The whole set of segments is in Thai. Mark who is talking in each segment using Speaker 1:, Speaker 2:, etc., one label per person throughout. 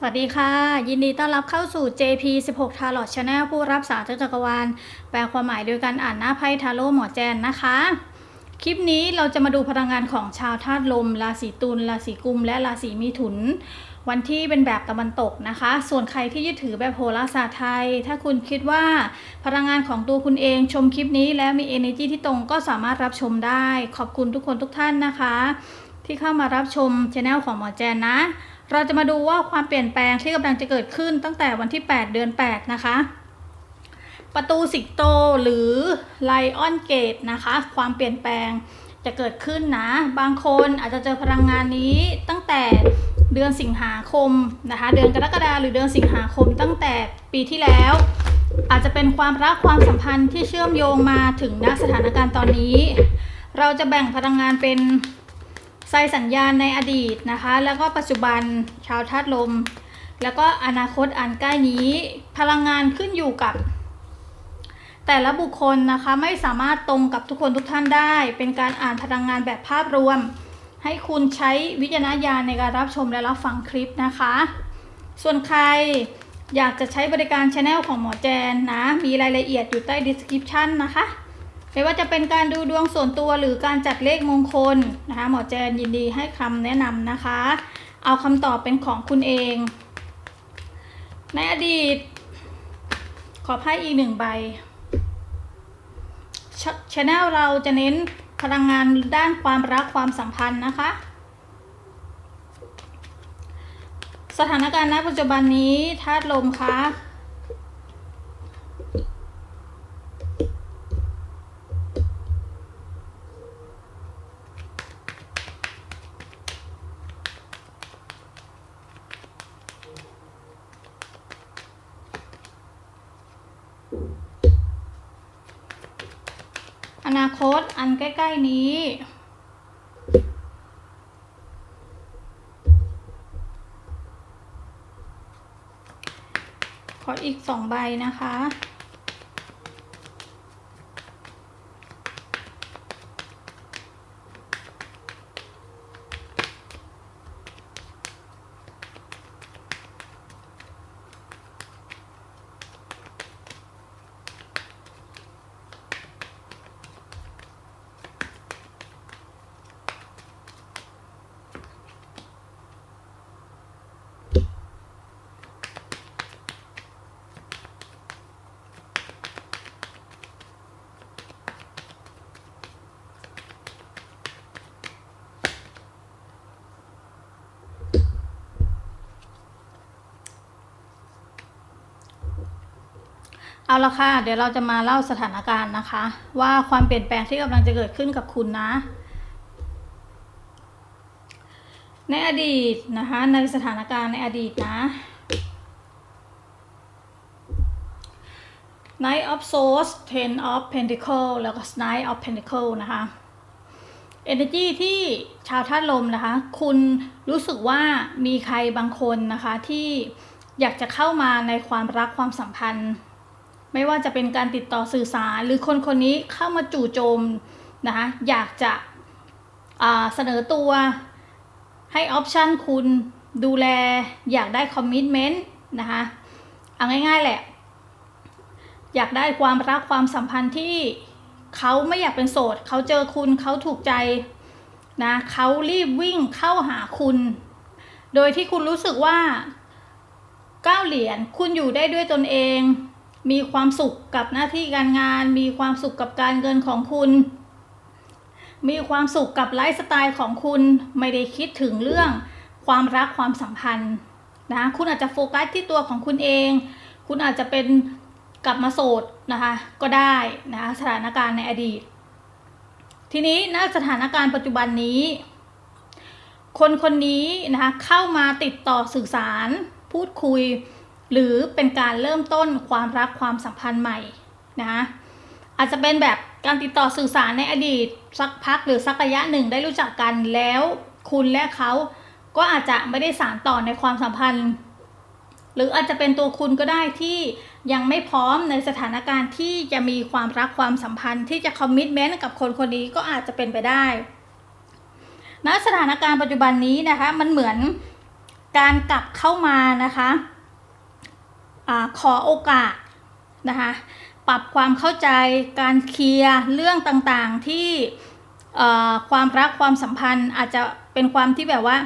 Speaker 1: สวัสดีค่ะ ยินดีต้อนรับเข้าสู่ JP 16 Tarot Channel ผู้รับสารจักรวาล แปลความหมายโดยการอ่านหน้าไพ่ทาโร่หมอแจนนะคะ คลิปนี้เราจะมาดูพลังงานของชาวธาตุลม ราศีตุลราศีกุม และราศีมิถุน วันที่เป็นแบบตะวันตกนะคะ ส่วนใครที่ยึดถือแบบโหราศาสตร์ไทย ถ้าคุณคิดว่าพลังงานของตัวคุณเองชมคลิปนี้แล้วมี energy ที่ตรงก็สามารถรับชมได้ ขอบคุณทุกคนทุกท่านนะคะ ที่เข้ามารับชมช anel ของหมอแจนนะ เราจะมาดูว่าความเปลี่ยนแปลงที่กำลังจะเกิดขึ้นตั้งแต่วันที่ 8 เดือน 8 นะคะ ประตูสิงโตหรือไลออนเกตนะคะ ความเปลี่ยนแปลงจะเกิดขึ้นนะ บางคนอาจจะเจอพลังงานนี้ตั้งแต่เดือนสิงหาคมนะคะ เดือนกรกฎาหรือเดือนสิงหาคมตั้งแต่ปีที่แล้ว อาจจะเป็นความรักความสัมพันธ์ที่เชื่อมโยงมาถึงณสถานการณ์ตอนนี้ เราจะแบ่งพลังงานเป็น ไซสัญญาณในอดีตนะคะ แล้วก็ปัจจุบันชาวธาตุลม แล้วก็อนาคตอันใกล้นี้พลังงานขึ้นอยู่กับ แต่ละบุคคลนะคะไม่สามารถตรงกับทุกคนทุกท่านได้ เป็นการอ่านพลังงานแบบภาพรวม ให้คุณใช้วิจารณญาณในการรับชมและรับฟังคลิปนะคะ ส่วนใครอยากจะใช้บริการช anel ของหมอแจนนะ มีรายละเอียดอยู่ใต้ description นะคะ ไม่ว่าจะเป็นการดูดวงส่วนตัวหรือการจัดเลขมงคลนะคะ หมอแจนยินดีให้คำแนะนำนะคะ เอาคำตอบเป็นของคุณเอง ในอดีต ขอไพ่อีกหนึ่งใบชแนลเราจะเน้นพลังงานด้านความรักความสัมพันธ์นะคะ สถานการณ์ณปัจจุบันนี้ธาตุลมคะ ล้ๆนี้ ขออีกสองใบนะคะ เอาละค่ะ เดี๋ยวเราจะมาเล่าสถานการณ์นะคะ ว่าความเปลี่ยนแปลงที่กำลังจะเกิดขึ้นกับคุณนะ ในอดีตนะคะในสถานการณ์ในอดีตนะ Knight of Swords Ten of Pentacle แล้วก็ Knight of Pentacle นะคะ Energy ที่ชาวธาตุลมนะคะ คุณรู้สึกว่ามีใครบางคนนะคะที่อยากจะเข้ามาในความรักความสัมพันธ์ ไม่ว่าจะเป็นการติดต่อสื่อสาร หรือคนคนนี้เข้ามาจู่โจมนะคะอยากจะเสนอตัวให้ออปชันคุณดูแลอยากได้คอมมิชเมนต์นะคะเอาง่ายๆแหละ อยากได้ความรักความสัมพันธ์ที่เขาไม่อยากเป็นโสดเขาเจอคุณเขาถูกใจนะเขารีบวิ่งเข้าหาคุณ โดยที่คุณรู้สึกว่าก้าวเหรียญคุณอยู่ได้ด้วยตนเอง มีความสุขกับหน้าที่การงาน มีความสุขกับการเงินของคุณ มีความสุขกับไลฟ์สไตล์ของคุณไม่ได้คิดถึงเรื่องความรักความสัมพันธ์นะคุณอาจจะโฟกัสที่ตัวของคุณเอง คุณอาจจะเป็นกลับมาโสดนะคะก็ได้นะสถานการณ์ในอดีต ทีนี้ณสถานการณ์ปัจจุบันนี้ คนคนนี้นะคะเข้ามาติดต่อสื่อสารพูดคุย หรือเป็นการเริ่มต้นความรักความสัมพันธ์ใหม่นะคะอาจจะเป็นแบบการติดต่อสื่อสารในอดีต สักพักหรือสักระยะหนึ่งได้รู้จักกันแล้วคุณและเขาก็อาจจะไม่ได้สานต่อในความสัมพันธ์ หรืออาจจะเป็นตัวคุณก็ได้ที่ยังไม่พร้อมในสถานการณ์ที่จะมีความรักความสัมพันธ์ที่จะคอมมิชเมนต์กับคนคนนี้ก็อาจจะเป็นไปได้ณสถานการณ์ปัจจุบันนี้นะคะมันเหมือนการกลับเข้ามานะคะ อขอโอกาสนะคะปรับความเข้าใจการเคลียร์เรื่องต่างๆที่ความรักความสัมพันธ์อาจจะเป็นความที่แบบว่า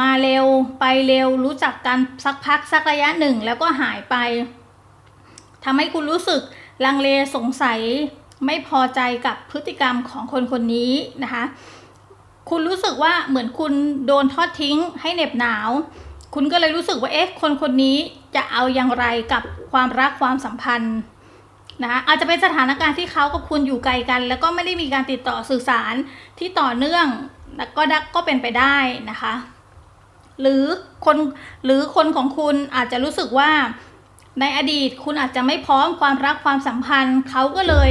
Speaker 1: มาเร็วไปเร็วรู้จักกันสักพักสักระยะหนึ่งแล้วก็หายไปทำให้คุณรู้สึกลังเลสงสัยไม่พอใจกับพฤติกรรมของคนคนนี้นะคะ คุณรู้สึกว่าเหมือนคุณโดนทอดทิ้งให้เหน็บหนาว คุณก็เลยรู้สึกว่าเอ๊ะคนคนนี้จะเอาอย่างไรกับความรักความสัมพันธ์นะคะอาจจะเป็นสถานการณ์ที่เขากับคุณอยู่ไกลกัน แล้วก็ไม่ได้มีการติดต่อสื่อสารที่ต่อเนื่องแล้วก็ด้ก็เป็นไปได้นะคะ หรือคนหรือคนของคุณอาจจะรู้สึกว่าในอดีตคุณอาจจะไม่พร้อมความรักความสัมพันธ์เขาก็เลย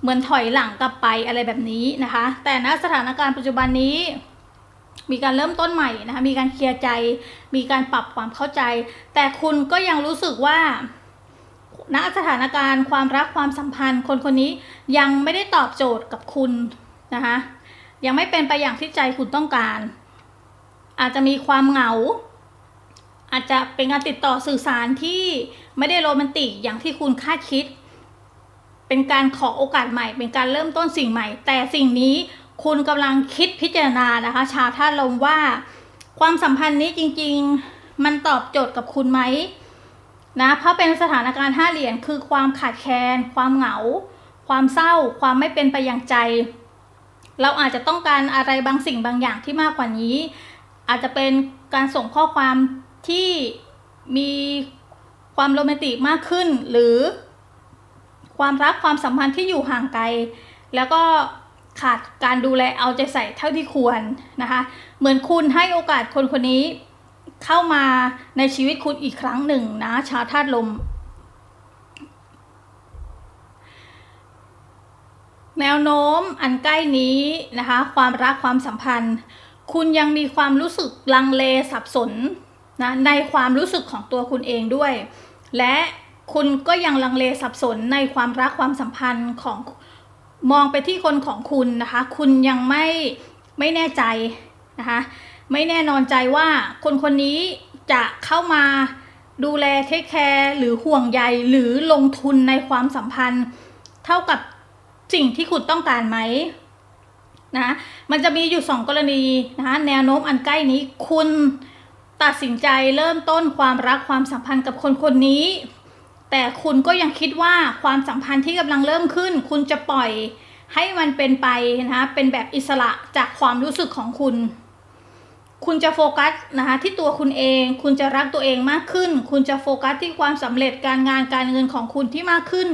Speaker 1: เหมือนถอยหลังกลับไปอะไรแบบนี้นะคะ แต่ณสถานการณ์ปัจจุบันนี้ มีการเริ่มต้นใหม่นะคะมีการเคลียร์ใจ มีการปรับความเข้าใจ แต่คุณก็ยังรู้สึกว่าณสถานการณ์ความรักความสัมพันธ์ คนคนนี้ยังไม่ได้ตอบโจทย์กับคุณนะคะยังไม่เป็นไปอย่างที่ใจคุณต้องการ อาจจะมีความเหงา อาจจะเป็นการติดต่อสื่อสารที่ไม่ได้โรแมนติกอย่างที่คุณคาดคิด เป็นการขอโอกาสใหม่ เป็นการเริ่มต้นสิ่งใหม่ แต่สิ่งนี้ คุณกำลังคิดพิจารณานะคะ ชาวธาตุลมว่าความสัมพันธ์นี้จริงๆมันตอบโจทย์กับคุณไหมนะเพราะเป็นสถานการณ์ห้าเหรียญคือความขาดแคลนความเหงา ความเศร้า ความไม่เป็นไปอย่างใจ เราอาจจะต้องการอะไรบางสิ่งบางอย่างที่มากกว่านี้ อาจจะเป็นการส่งข้อความที่มีความโรแมนติกมากขึ้น หรือ ความรักความสัมพันธ์ที่อยู่ห่างไกล แล้วก็ ขาดการดูแลเอาใจใส่เท่าที่ควรนะคะ เหมือนคุณให้โอกาสคนคนนี้เข้ามาในชีวิตคุณอีกครั้งหนึ่งนะชาวธาตุลม แนวโน้มอันใกล้นี้นะคะ ความรักความสัมพันธ์ คุณยังมีความรู้สึกลังเลสับสนนะในความรู้สึกของตัวคุณเองด้วย และคุณก็ยังลังเลสับสนในความรักความสัมพันธ์ของ มองไปที่คนของคุณนะคะ คุณยังไม่ไม่แน่ใจนะคะ ไม่แน่นอนใจว่าคนคนนี้จะเข้ามาดูแลเทคแคร์หรือห่วงใยหรือลงทุนในความสัมพันธ์ เท่ากับสิ่งที่คุณต้องการไหมนะมันจะมีอยู่สองกรณีนะคะแนวโน้มอันใกล้นี้คุณตัดสินใจเริ่มต้นความรักความสัมพันธ์กับคนคนนี้ แต่คุณก็ยังคิดว่าความสัมพันธ์ที่กำลังเริ่มขึ้น คุณจะปล่อยให้มันเป็นไปนะคะเป็นแบบอิสระจากความรู้สึกของคุณ คุณจะโฟกัสนะคะที่ตัวคุณเอง คุณจะรักตัวเองมากขึ้น คุณจะโฟกัสที่ความสำเร็จการงานการเงินของคุณที่มากขึ้น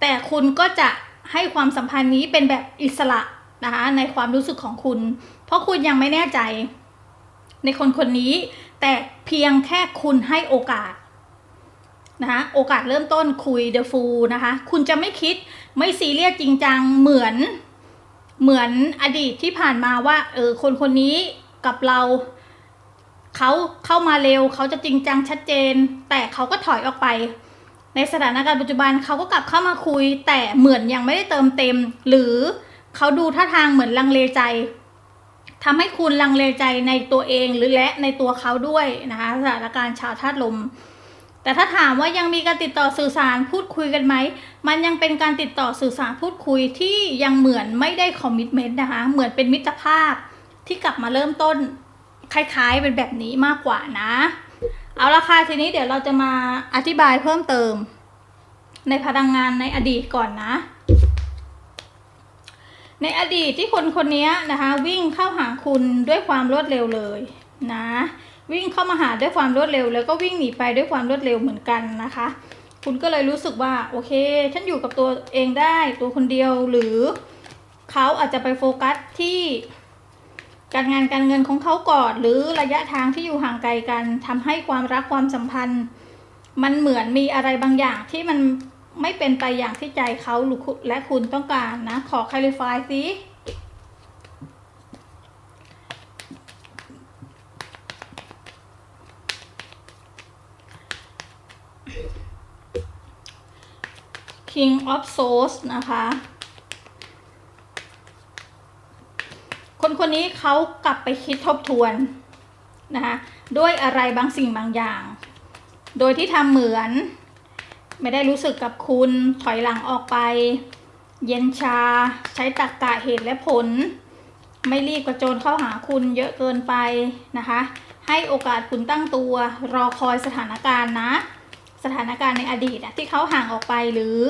Speaker 1: แต่คุณก็จะให้ความสัมพันธ์นี้เป็นแบบอิสระนะคะในความรู้สึกของคุณ เพราะคุณยังไม่แน่ใจ ในคนคนนี้ แต่เพียงแค่คุณให้โอกาส นะคะโอกาสเริ่มต้นคุยเดอะฟูนะคะ คุณจะไม่คิดไม่ซีเรียสจริงจังเหมือนเหมือนอดีตที่ผ่านมาว่าเออคนคนนี้กับเราเขาเข้ามาเร็วเขาจะจริงจังชัดเจน แต่เขาก็ถอยออกไป ในสถานการณ์ปัจจุบันเขาก็กลับเข้ามาคุย แต่เหมือนยังไม่ได้เติมเต็ม หรือเขาดูท่าทางเหมือนลังเลใจทำให้คุณลังเลใจในตัวเองหรือและในตัวเขาด้วยนะคะสถานการณ์ชาวธาตุลม แต่ถ้าถามว่ายังมีการติดต่อสื่อสารพูดคุยกันไหม มันยังเป็นการติดต่อสื่อสารพูดคุยที่ยังเหมือนไม่ได้คอมมิชเมนต์นะคะ เหมือนเป็นมิตรภาพที่กลับมาเริ่มต้นคล้ายๆเป็นแบบนี้มากกว่านะ เอาละค่ะทีนี้เดี๋ยวเราจะมาอธิบายเพิ่มเติม ในพลังงานในอดีตก่อนนะ ในอดีตที่คนคนนี้นะคะ วิ่งเข้าหาคุณด้วยความรวดเร็วเลยนะ วิ่งเข้ามาหาด้วยความรวดเร็ว แล้วก็วิ่งหนีไปด้วยความรวดเร็วเหมือนกันนะคะ คุณก็เลยรู้สึกว่าโอเค ฉันอยู่กับตัวเองได้ตัวคนเดียวหรือเขาอาจจะไปโฟกัสที่การงานการเงินของเขาก่อนหรือระยะทางที่อยู่ห่างไกลกันทำให้ความรักความสัมพันธ์ มันเหมือนมีอะไรบางอย่างที่มันไม่เป็นไปอย่างที่ใจเขาหรือและคุณต้องการนะ ขอคลิฟายสิ King of Swords นะคะ คนคนนี้เขากลับไปคิดทบทวนนะคะด้วยอะไรบางสิ่งบางอย่าง โดยที่ทำเหมือน ไม่ได้รู้สึกกับคุณถอยหลังออกไป เย็นชา ใช้ตรกกะเหตุและผล ไม่รีบกระโจนเข้าหาคุณเยอะเกินไปนะคะ ให้โอกาสคุณตั้งตัว รอคอยสถานการณ์นะ สถานการณ์ในอดีตที่เขาห่างออกไปหรือ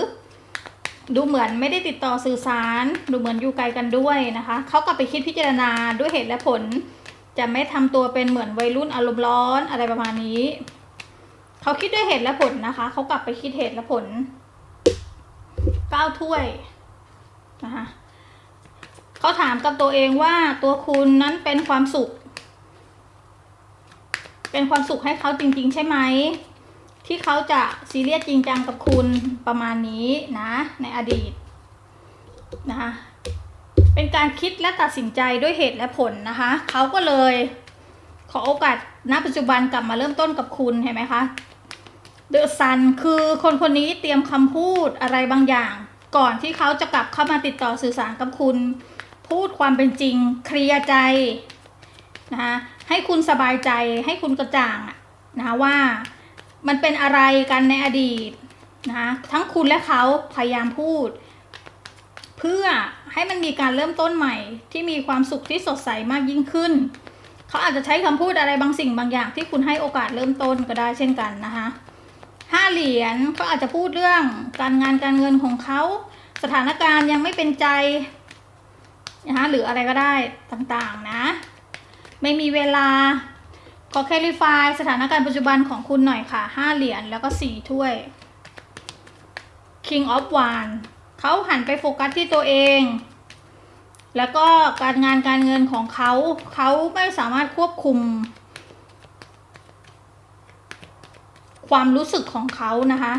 Speaker 1: ดูเหมือนไม่ได้ติดต่อสื่อสาร ดูเหมือนอยู่ไกลกันด้วยนะคะเขากลับไปคิดพิจารณาด้วยเหตุและผล จะไม่ทำตัวเป็นเหมือนวัยรุ่นอารมณ์ร้อนอะไรประมาณนี้เขาคิดด้วยเหตุและผลนะคะเขากลับไปคิดเหตุและผลเก้าถ้วยนะคะเขาถามกับตัวเองว่าตัวคุณนั้นเป็นความสุข เป็นความสุขให้เขาจริง ๆ ใช่ไหม ที่เขาจะซีเรียสจริงจังกับคุณประมาณนี้นะ ในอดีตนะคะเป็นการคิดและตัดสินใจด้วยเหตุและผลนะคะเขาก็เลยขอโอกาสณปัจจุบันกลับมาเริ่มต้นกับคุณเห็นไหมคะเดอะซันคือคนคนนี้เตรียมคำพูดอะไรบางอย่าง ก่อนที่เขาจะกลับเข้ามาติดต่อสื่อสารกับคุณ พูดความเป็นจริง เคลียร์ใจนะคะให้คุณสบายใจให้คุณกระจ่างนะคะว่า มันเป็นอะไรกันในอดีตนะคะทั้งคุณและเขาพยายามพูด เพื่อให้มันมีการเริ่มต้นใหม่ที่มีความสุขที่สดใสมากยิ่งขึ้น เขาอาจจะใช้คำพูดอะไรบางสิ่งบางอย่างที่คุณให้โอกาสเริ่มต้นก็ได้เช่นกันนะคะห้าเหรียญเขาอาจจะพูดเรื่องการงานการเงินของเขาสถานการณ์ยังไม่เป็นใจนะคะหรืออะไรก็ได้ต่างๆนะ ไม่มีเวลา ขอแคลิฟายสถานการณ์ปัจจุบันของคุณหน่อยค่ะห้าเหรียญแล้วก็สี่ถ้วย King of w a n d เขาหันไปโฟกัสที่ตัวเอง แล้วก็การงานการเงินของเขา เขาไม่สามารถควบคุม ความรู้สึกของเขานะคะ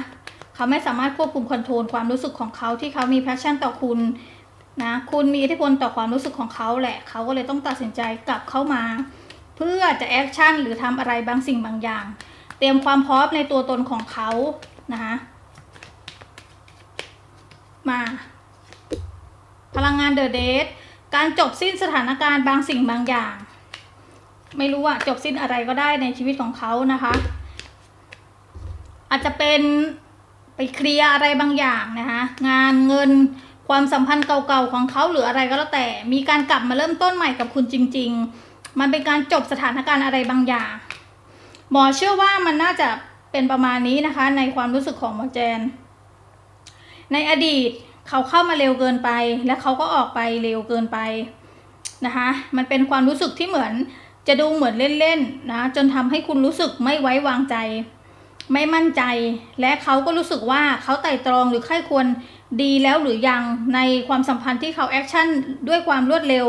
Speaker 1: เขาไม่สามารถควบคุมคอนโทรลความรู้สึกของเขาที่เขามีแพชชั่นต่อคุณนะ คุณมีอิทธิพลต่อความรู้สึกของเขาแหละ เขาก็เลยต้องตัดสินใจกลับเข้ามา พื่อจะแอคชั่นหรือทำอะไรบางสิ่งบางอย่าง เตรียมความพร้อมในตัวตนของเขานะคะมา พลังงานเดอะเดทการจบสิ้นสถานการณ์บางสิ่งบางอย่าง ไม่รู้ว่าจบสิ้นอะไรก็ได้ในชีวิตของเขานะคะ อาจจะเป็นไปเคลียร์อะไรบางอย่างนะคะงานเงินความสัมพันธ์เก่าๆของเขาหรืออะไรก็แล้วแต่ มีการกลับมาเริ่มต้นใหม่กับคุณจริง ๆ มันเป็นการจบสถานการณ์อะไรบางอย่าง หมอเชื่อว่ามันน่าจะเป็นประมาณนี้นะคะ ในความรู้สึกของหมอแจน ในอดีตเขาเข้ามาเร็วเกินไป และเขาก็ออกไปเร็วเกินไปนะคะ มันเป็นความรู้สึกที่เหมือนจะดูเหมือนเล่นๆนะจนทำให้คุณรู้สึกไม่ไว้วางใจ ไม่มั่นใจ และเขาก็รู้สึกว่าเขาไต่ตรองหรือใครควรดีแล้วหรือยังในความสัมพันธ์ที่เขาแอคชั่นด้วยความรวดเร็ว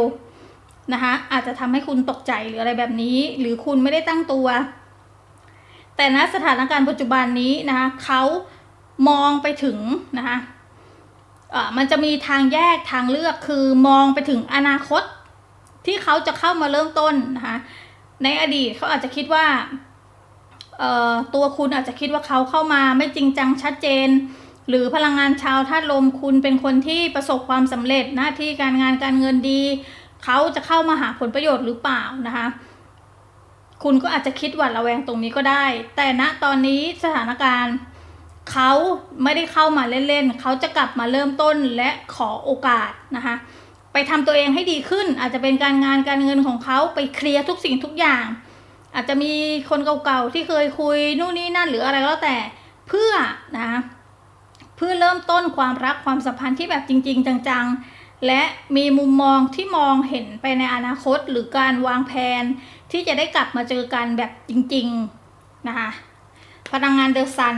Speaker 1: นะคะอาจจะทำให้คุณตกใจหรืออะไรแบบนี้ หรือคุณไม่ได้ตั้งตัว แต่ณสถานการณ์ปัจจุบันนี้นะคะเขามองไปถึงนะคะมันจะมีทางแยกทางเลือกคือมองไปถึงอนาคต ที่เขาจะเข้ามาเริ่มต้นนะคะในอดีตเขาอาจจะคิดว่าตัวคุณอาจจะคิดว่าเขาเข้ามาไม่จริงจังชัดเจน หรือพลังงานชาวธาตุลมคุณเป็นคนที่ประสบความสำเร็จหน้าที่การงานการเงินดี เขาจะเข้ามาหาผลประโยชน์หรือเปล่านะคะ คุณก็อาจจะคิดหวาดระแวงตรงนี้ก็ได้ แต่ณตอนนี้สถานการณ์เขาไม่ได้เข้ามาเล่นๆเขาจะกลับมาเริ่มต้นและขอโอกาสนะคะไปทำตัวเองให้ดีขึ้น อาจจะเป็นการงานการเงินของเขาไปเคลียร์ทุกสิ่งทุกอย่าง อาจจะมีคนเก่าๆที่เคยคุยนู่นนี่นั่นหรืออะไรก็แล้วแต่เพื่อนะเพื่อเริ่มต้นความรักความสัมพันธ์ที่แบบจริง ๆ จังๆ และมีมุมมองที่มองเห็นไปในอนาคตหรือการวางแผนที่จะได้กลับมาเจอกันแบบจริงๆนะคะพลังงานเดอะซัน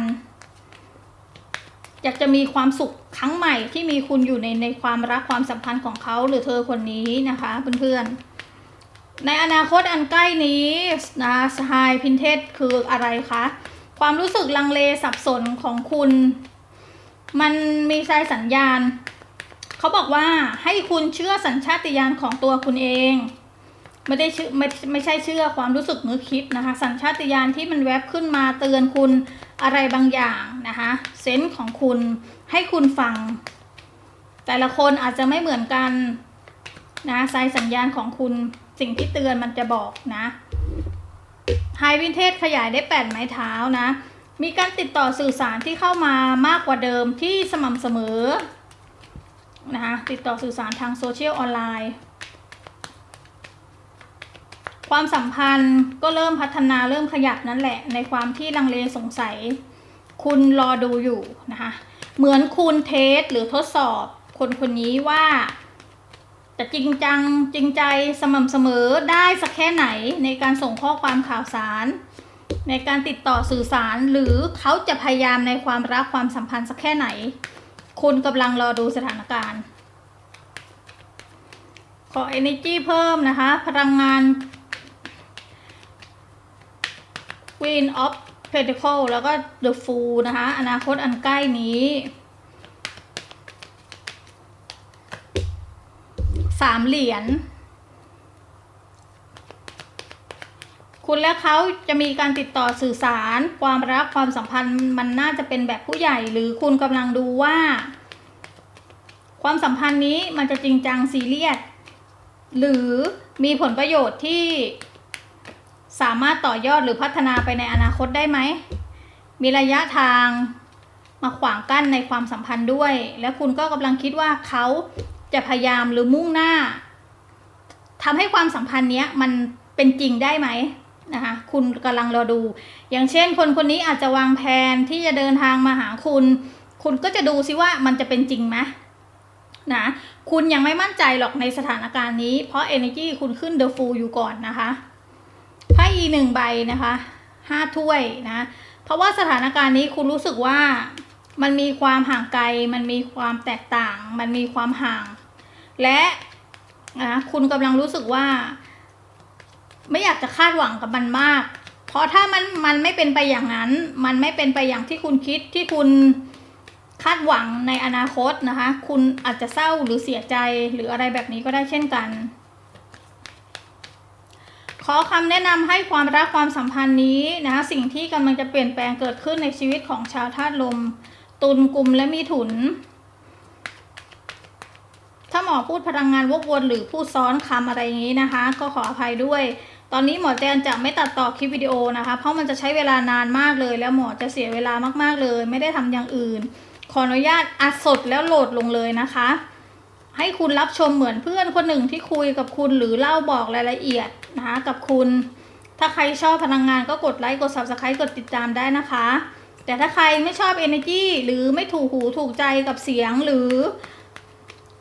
Speaker 1: อยากจะมีความสุขครั้งใหม่ที่มีคุณอยู่ในในความรักความสัมพันธ์ของเขาหรือเธอคนนี้นะคะเพื่อนๆ ในอนาคตอันใกล้นี้นะสหายพินเทสคืออะไรคะ ความรู้สึกลังเลสับสนของคุณ มันมีสายสัญญาณ เขาบอกว่าให้คุณเชื่อสัญชาติญาณของตัวคุณเอง ไม่ได้เชื่อไม่ไม่ใช่เชื่อความรู้สึกนึกคิดนะคะ สัญชาติญาณที่มันแวบขึ้นมาเตือนคุณอะไรบางอย่างนะคะเซนส์ของคุณให้คุณฟัง แต่ละคนอาจจะไม่เหมือนกันนะสายสัญญาณของคุณสิ่งที่เตือนมันจะบอกนะไฮวินเทจขยายได้ 8 ไม้เท้านะ มีการติดต่อสื่อสารที่เข้ามามากกว่าเดิมที่สม่ำเสมอ นะคะติดต่อสื่อสารทางโซเชียลออนไลน์ความสัมพันธ์ก็เริ่มพัฒนาเริ่มขยับนั่นแหละ ในความที่ลังเลสงสัย คุณรอดูอยู่นะคะเหมือนคุณเทสหรือทดสอบคนคนนี้ว่าจะจริงจังจริงใจสม่ำเสมอได้สักแค่ไหนในการส่งข้อความข่าวสาร ในการติดต่อสื่อสารหรือเขาจะพยายามในความรักความสัมพันธ์สักแค่ไหน คุณกำลังรอดูสถานการณ์ ขอ energy เพิ่มนะคะ พลังงาน Queen of Pentacle แล้วก็ The Fool นะคะ อนาคตอันใกล้นี้สามเหรียญ คุณและเขาจะมีการติดต่อสื่อสาร ความรักความสัมพันธ์มันน่าจะเป็นแบบผู้ใหญ่ หรือคุณกำลังดูว่า ความสัมพันธ์นี้มันจะจริงจังซีเรียสหรือมีผลประโยชน์ที่สามารถต่อยอดหรือพัฒนาไปในอนาคตได้ไหม มีระยะทางมาขวางกั้นในความสัมพันธ์ด้วย และคุณก็กำลังคิดว่าเขาจะพยายามหรือมุ่งหน้าทำให้ความสัมพันธ์เนี้ยมันเป็นจริงได้ไหม นะคะคุณกำลังรอดู อย่างเช่นคนคนนี้อาจจะวางแผนที่จะเดินทางมาหาคุณ คุณก็จะดูซิว่ามันจะเป็นจริงไหมนะคุณยังไม่มั่นใจหรอกในสถานการณ์นี้ เพราะ energy คุณขึ้น the full อยู่ก่อนนะคะไพ่ e หนึ่งใบนะคะห้าถ้วยนะเพราะว่าสถานการณ์นี้คุณรู้สึกว่ามันมีความห่างไกล มันมีความแตกต่าง มันมีความห่าง และนะคุณกำลังรู้สึกว่า ไม่อยากจะคาดหวังกับมันมาก เพราะถ้ามันมันไม่เป็นไปอย่างนั้น มันไม่เป็นไปอย่างที่คุณคิดที่คุณคาดหวังในอนาคตนะคะ คุณอาจจะเศร้าหรือเสียใจหรืออะไรแบบนี้ก็ได้เช่นกัน ขอคำแนะนำให้ความรักความสัมพันธ์นี้นะคะสิ่งที่กำลังจะเปลี่ยนแปลงเกิดขึ้นในชีวิตของชาวธาตุลม ตุลกลุ่มและมีถุน ถ้าหมอพูดพลังงานวกวนหรือพูดซ้อนคำอะไรอย่างนี้นะคะ ก็ขออภัยด้วย ตอนนี้หมอแจนจะไม่ตัดต่อคลิปวิดีโอนะคะ เพราะมันจะใช้เวลานานมากเลย แล้วหมอจะเสียเวลามากๆเลย ไม่ได้ทำอย่างอื่น ขออนุญาตอัดสดแล้วโหลดลงเลยนะคะ ให้คุณรับชมเหมือนเพื่อนคนหนึ่งที่คุยกับคุณหรือเล่าบอกรายละเอียดนะคะกับคุณ ถ้าใครชอบพลังงานก็กดไลค์กด subscribe กดติดตามได้นะคะ แต่ถ้าใครไม่ชอบ energy หรือไม่ถูกหูถูกใจกับเสียงหรือ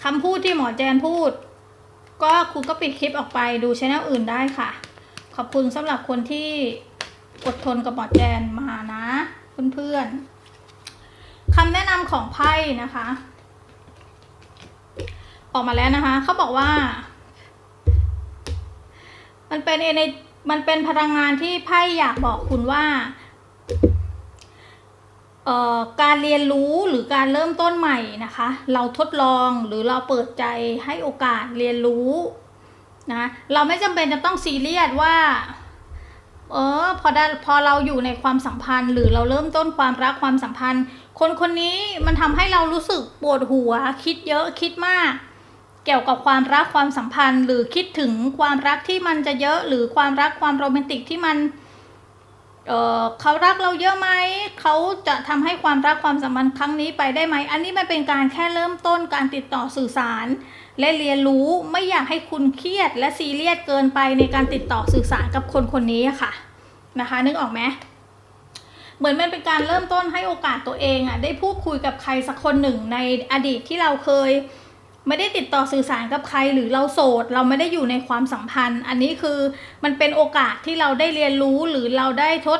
Speaker 1: คำพูดที่หมอแจนพูด ก็คุณก็ปิดคลิปออกไปดูช่องอื่นได้ค่ะ ขอบคุณสำหรับคนที่อดทนกับหมอแจนมานะเพื่อนๆคำแนะนำของไพ่นะคะ ออกมาแล้วนะคะ เขาบอกว่า มันเป็นเอเนมันเป็นพลังงานที่ไพ่อยากบอกคุณว่าการเรียนรู้หรือการเริ่มต้นใหม่นะคะ เราทดลองหรือเราเปิดใจให้โอกาสเรียนรู้ นะเราไม่จำเป็นจะต้องซีเรียสว่า เออพอได้พอเราอยู่ในความสัมพันธ์ หรือเราเริ่มต้นความรักความสัมพันธ์ คนคนนี้มันทำให้เรารู้สึกปวดหัว คิดเยอะคิดมาก เกี่ยวกับความรักความสัมพันธ์ หรือคิดถึงความรักที่มันจะเยอะ หรือความรักความโรแมนติกที่มัน เออเขารักเราเยอะไหม เขาจะทำให้ความรักความสัมพันธ์ครั้งนี้ไปได้ไหม อันนี้มันเป็นการแค่เริ่มต้นการติดต่อสื่อสาร และเรียนรู้ไม่อยากให้คุณเครียด และซีเรียสเกินไปในการติดต่อสื่อสารกับคนคนนี้ค่ะนะคะ นึกออกไหมเหมือนมันเป็นการเริ่มต้นให้โอกาสตัวเองอะได้พูดคุยกับใครสักคนหนึ่งในอดีตที่เราเคย ไม่ได้ติดต่อสื่อสารกับใครหรือเราโสด เราไม่ได้อยู่ในความสัมพันธ์ อันนี้คือมันเป็นโอกาสที่เราได้เรียนรู้หรือเราได้ทด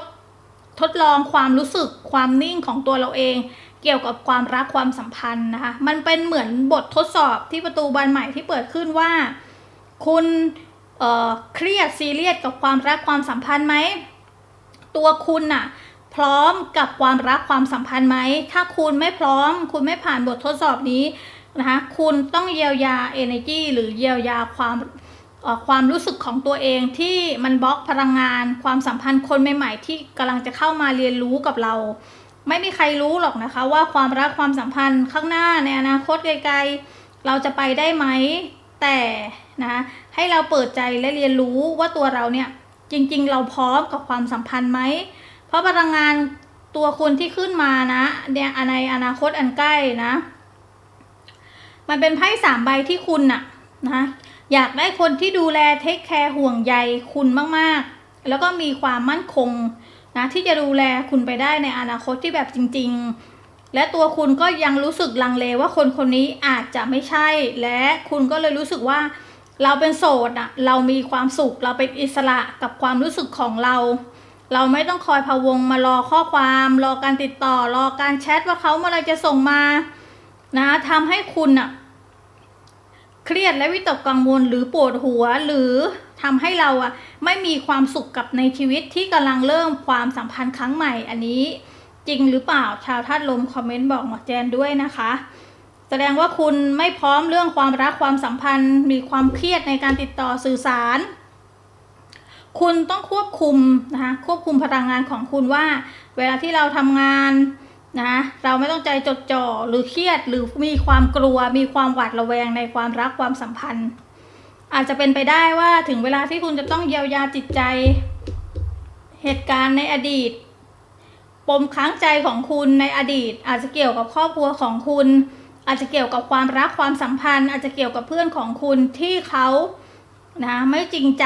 Speaker 1: ทดลองความรู้สึกความนิ่งของตัวเราเอง เกี่ยวกับความรักความสัมพันธ์นะคะ มันเป็นเหมือนบททดสอบที่ประตูบานใหม่ที่เปิดขึ้นว่า คุณเอ่อเครียดซีเรียสกับความรักความสัมพันธ์ไหมตัวคุณน่ะพร้อมกับความรักความสัมพันธ์ไหม ถ้าคุณไม่พร้อม คุณไม่ผ่านบททดสอบนี้ นะคะคุณต้องเยียวยา energy หรือเยียวยาความความรู้สึกของตัวเองที่มันบล็อกพลังงาน ความสัมพันธ์คนใหม่ๆที่กำลังจะเข้ามาเรียนรู้กับเรา ไม่มีใครรู้หรอกนะคะ ว่าความรักความสัมพันธ์ข้างหน้าในอนาคตไกลๆเราจะไปได้ไหมแต่นะให้เราเปิดใจและเรียนรู้ว่าตัวเราเนี่ยจริงๆ เราพร้อมกับความสัมพันธ์ไหม เพราะพลังงานตัวคุณที่ขึ้นมานะเนี่ยในอนาคตอันใกล้นะ มันเป็นไพ่สามใบที่คุณน่ะนะอยากได้คนที่ดูแลเทคแคร์ห่วงใยคุณมากๆ แล้วก็มีความมั่นคงนะที่จะดูแลคุณไปได้ในอนาคตที่แบบจริง ๆ และตัวคุณก็ยังรู้สึกลังเลว่าคนคนนี้อาจจะไม่ใช่ และคุณก็เลยรู้สึกว่าเราเป็นโสดอะเรามีความสุขเราเป็นอิสระกับความรู้สึกของเรา เราไม่ต้องคอยพะวงมารอข้อความ รอการติดต่อรอการแชทว่าเขาเมื่อไรจะส่งมา นะทำให้คุณอะเครียดและวิตกกังวลหรือปวดหัวหรือทำให้เราอะไม่มีความสุขกับในชีวิตที่กำลังเริ่มความสัมพันธ์ครั้งใหม่ อันนี้จริงหรือเปล่าชาวธาตุลมคอมเมนต์บอกหมอแจนด้วยนะคะ แสดงว่าคุณไม่พร้อมเรื่องความรักความสัมพันธ์ มีความเครียดในการติดต่อสื่อสาร คุณต้องควบคุมนะคะควบคุมพลังงานของคุณว่า เวลาที่เราทำงาน นะเราไม่ต้องใจจดจ่อหรือเครียดหรือมีความกลัว มีความหวาดระแวงในความรักความสัมพันธ์ อาจจะเป็นไปได้ว่าถึงเวลาที่คุณจะต้องเยียวยาจิตใจ เหตุการณ์ในอดีต ปมค้างใจของคุณในอดีต อาจจะเกี่ยวกับครอบครัวของคุณ อาจจะเกี่ยวกับความรักความสัมพันธ์ อาจจะเกี่ยวกับเพื่อนของคุณที่เขานะไม่จริงใจ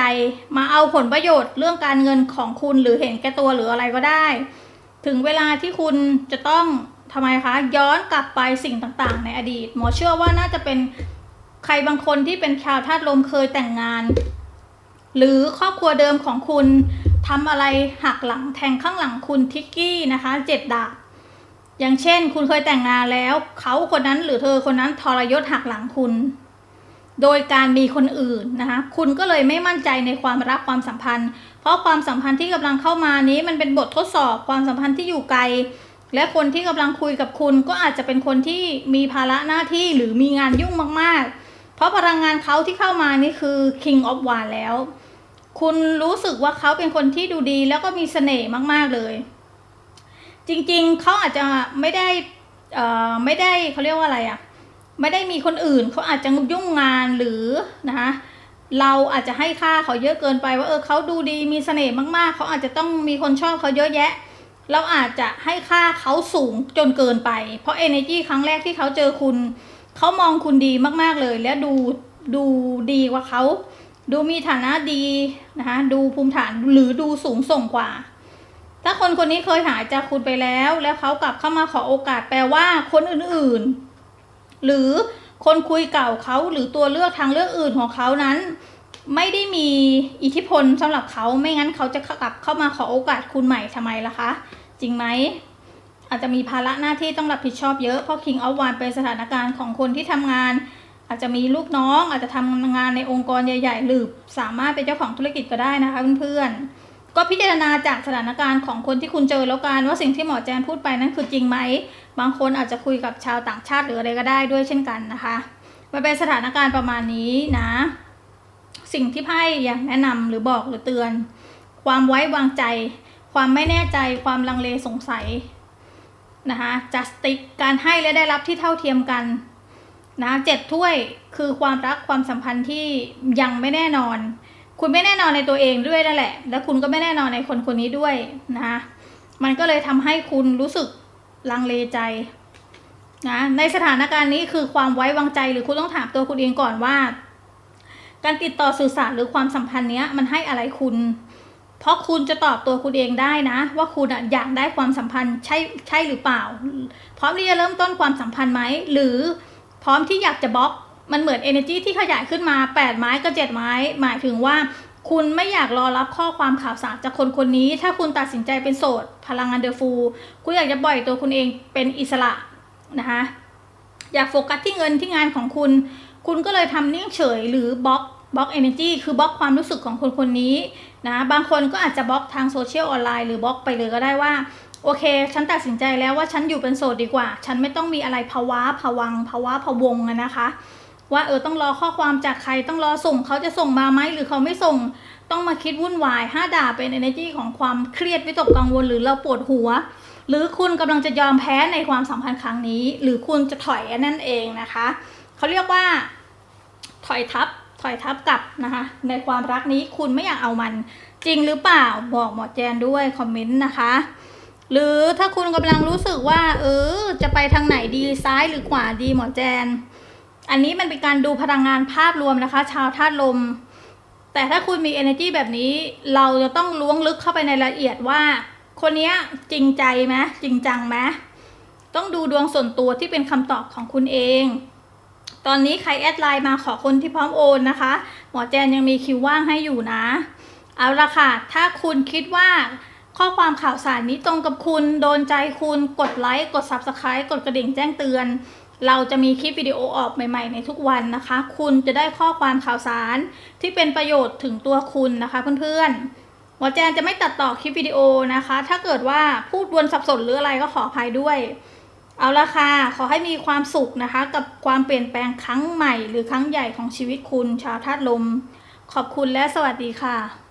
Speaker 1: มาเอาผลประโยชน์เรื่องการเงินของคุณหรือเห็นแก่ตัวหรืออะไรก็ได้ ถึงเวลาที่คุณจะต้องทำไมคะ ย้อนกลับไปสิ่งต่างๆ ในอดีต หมอเชื่อว่าน่าจะเป็นใครบางคนที่เป็นชาวธาตุลมเคยแต่งงาน หรือครอบครัวเดิมของคุณทำอะไรหักหลังแทงข้างหลังคุณทิกกี้นะคะเจ็ดดาบอย่างเช่น คุณเคยแต่งงานแล้ว เขาคนนั้นหรือเธอคนนั้นทรยศหักหลังคุณ โดยการมีคนอื่นนะคะคุณก็เลยไม่มั่นใจในความรักความสัมพันธ์ เพราะความสัมพันธ์ที่กำลังเข้ามานี้มันเป็นบททดสอบความสัมพันธ์ที่อยู่ไกล และคนที่กำลังคุยกับคุณก็อาจจะเป็นคนที่มีภาระหน้าที่หรือมีงานยุ่งมากๆ เพราะพลังงานเขาที่เข้ามานี่คือ King of w a n แล้ว คุณรู้สึกว่าเขาเป็นคนที่ดูดีแล้วก็มีเสน่ห์มากๆเลย จริงๆเขาอาจจะไม่ได้ไม่ได้เขาเรียกว่าอะไรอะ ไม่ได้มีคนอื่นเขาอาจจะยุ่งงานหรือนะคะเราอาจจะให้ค่าเขาเยอะเกินไปว่าเออเขาดูดีมีเสน่ห์มากๆ เขาอาจจะต้องมีคนชอบเขาเยอะแยะ เราอาจจะให้ค่าเขาสูงจนเกินไป เพราะ energy ครั้งแรกที่เขาเจอคุณ เขามองคุณดีมากๆเลย และดูดูดีกว่าเขา ดูมีฐานะดีนะคะดูภูมิฐานหรือดูสูงส่งกว่า ถ้าคนคนนี้เคยหายจากคุณไปแล้ว แล้วเขากลับเข้ามาขอโอกาสแปลว่าคนอื่นๆ หรือคนคุยเก่าเขาหรือตัวเลือกทางเลือกอื่นของเขานั้น ไม่ได้มีอิทธิพลสำหรับเขาไม่งั้นเขาจะกลับเข้ามาขอโอกาสคุณใหม่ทำไมล่ะคะ จริงไหมอาจจะมีภาระหน้าที่ต้องรับผิดชอบเยอะเพราะ King of w a n เป็นสถานการณ์ของคนที่ทำงาน อาจจะมีลูกน้อง อาจจะทำงานในองค์กรใหญ่ ๆ หรือสามารถเป็นเจ้าของธุรกิจก็ได้นะคะเพื่อนๆ ก็พิจารณาจากสถานการณ์ของคนที่คุณเจอแล้วกันว่าสิ่งที่หมอแจนพูดไปนั้นคือจริงไหม บางคนอาจจะคุยกับชาวต่างชาติหรืออะไรก็ได้ด้วยเช่นกันนะคะมันเป็นสถานการณ์ประมาณนี้นะ สิ่งที่ไพ่อยากแนะนำหรือบอกหรือเตือน ความไว้วางใจ ความไม่แน่ใจความลังเลสงสัยนะคะจัสติกการให้และได้รับที่เท่าเทียมกันนะเจ็ดถ้วยคือความรักความสัมพันธ์ที่ยังไม่แน่นอน คุณไม่แน่นอนในตัวเองด้วยนั่นแหละ และคุณก็ไม่แน่นอนในคนคนนี้ด้วยนะคะมันก็เลยทำให้คุณรู้สึกลังเลใจนะในสถานการณ์นี้คือความไว้วางใจหรือคุณต้องถามตัวคุณเองก่อนว่า การติดต่อสื่อสารหรือความสัมพันธ์เนี้ยมันให้อะไรคุณ เพราะคุณจะตอบตัวคุณเองได้นะ ว่าคุณอะอยากได้ความสัมพันธ์ใช่ใช่หรือเปล่า พร้อมที่จะเริ่มต้นความสัมพันธ์ไหมหรือพร้อมที่อยากจะบล็อก มันเหมือน energy ที่ขยายขึ้นมา 8 ไม้กับ7ไม้ หมายถึงว่า คุณไม่อยากรอรับข้อความข่าวสารจากคนคนนี้ ถ้าคุณตัดสินใจเป็นโสด พลังงานเดอร์ฟูคุณอยากจะปล่อยตัวคุณเองเป็นอิสระนะคะอยากโฟกัสที่เงินที่งานของคุณ คุณก็เลยทำนิ่งเฉยหรือบล็อกบล็อกเอเนจีคือบล็อกความรู้สึกของคนคนนี้นะบางคนก็อาจจะบล็อกทางโซเชียลออนไลน์หรือบล็อกไปเลยก็ได้ว่าโอเค ฉันตัดสินใจแล้วว่าฉันอยู่เป็นโสดดีกว่า ฉันไม่ต้องมีอะไรภาวะผวังภาวะพวงอะนะคะ ว่าเออต้องรอข้อความจากใครต้องรอส่งเขาจะส่งมาไหมหรือเขาไม่ส่งต้องมาคิดวุ่นวายห้าด่าเป็น energy ของความเครียดวิตกกังวลหรือเราปวดหัว หรือคุณกำลังจะยอมแพ้ในความสัมพันธ์ครั้งนี้ หรือคุณจะถอยนั่นเองนะคะเขาเรียกว่า ถอยทับถอยทับกลับนะคะในความรักนี้คุณไม่อยากเอามัน จริงหรือเปล่าบอกหมอแจนด้วยคอมเมนต์นะคะหรือถ้าคุณกำลังรู้สึกว่า เออ จะไปทางไหนดีซ้ายหรือขวาดีหมอแจน อันนี้มันเป็นการดูพลังงานภาพรวมนะคะ ชาวธาตุลม แต่ถ้าคุณมี energy แบบนี้ เราจะต้องล้วงลึกเข้าไปในรายละเอียดว่า คนนี้จริงใจไหมจริงจังไหมต้องดูดวงส่วนตัวที่เป็นคำตอบของคุณเอง ตอนนี้ใครแอดไลน์มาขอคนที่พร้อมโอนนะคะ หมอแจนยังมีคิวว่างให้อยู่นะ เอาละค่ะ ถ้าคุณคิดว่าข้อความข่าวสารนี้ตรงกับคุณ โดนใจคุณ กดไลค์ กด Subscribe กดกระดิ่งแจ้งเตือน เราจะมีคลิปวิดีโอออกใหม่ ๆ ในทุกวันนะคะ คุณจะได้ข้อความข่าวสารที่เป็นประโยชน์ถึงตัวคุณนะคะเพื่อนๆหมอแจนจะไม่ตัดต่อคลิปวิดีโอนะคะ ถ้าเกิดว่าพูดวนสับสนหรืออะไรก็ขออภัยด้วย เอาละค่ะ ขอให้มีความสุขนะคะ กับความเปลี่ยนแปลงครั้งใหม่ หรือครั้งใหญ่ของชีวิตคุณชาวธาตุลม ขอบคุณและสวัสดีค่ะ